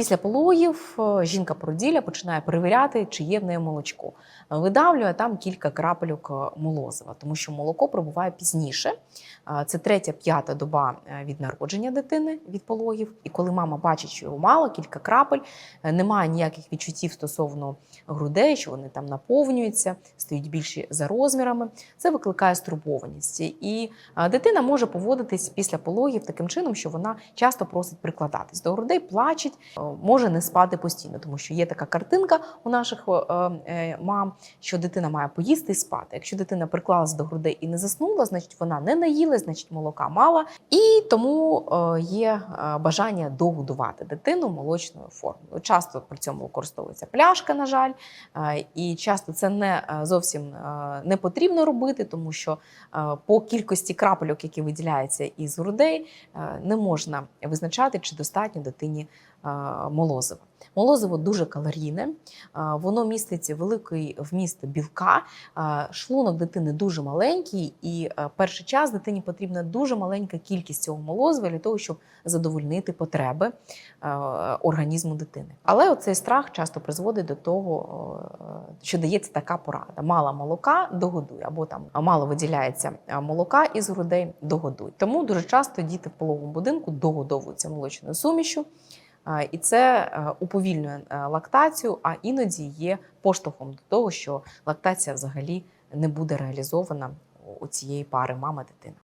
Після пологів е, жінка породілля починає перевіряти, чи є в неї молочко. Видавлює там кілька крапельок е, молозива, тому що молоко прибуває пізніше. Е, Це третя, п'ята доба від народження дитини від пологів. І коли мама бачить, що його мало, кілька крапель, немає ніяких відчуттів стосовно грудей, що вони там наповнюються, стають більші за розмірами. Це викликає стурбованість. І дитина може поводитись після пологів таким чином, що вона часто просить прикладатись до грудей, плачеть, може не спати постійно, тому що є така картинка у наших е, е, мам, що дитина має поїсти і спати. Якщо дитина приклалась до грудей і не заснула, значить вона не наїлась, значить молока мала, і тому є е, бажання догодувати дитину молочною формою. Часто при цьому використовується пляшка, на жаль, і часто це не зовсім не потрібно робити, тому що по кількості крапельок, які виділяються із грудей, не можна визначати, чи достатньо дитині молозива. Молозиво дуже калорійне, воно містить великий вміст білка. Шлунок дитини дуже маленький, і перший час дитині потрібна дуже маленька кількість цього молозива для того, щоб задовольнити потреби організму дитини. Але оцей страх часто призводить до того, що дається така порада: мало молока догодуй, або там мало виділяється молока із грудей догодуй. Тому дуже часто діти в пологовому будинку догодовуються молочною сумішю. І це е, уповільнює е, лактацію, а іноді є поштовхом до того, що лактація взагалі не буде реалізована у цієї пари мама-дитина.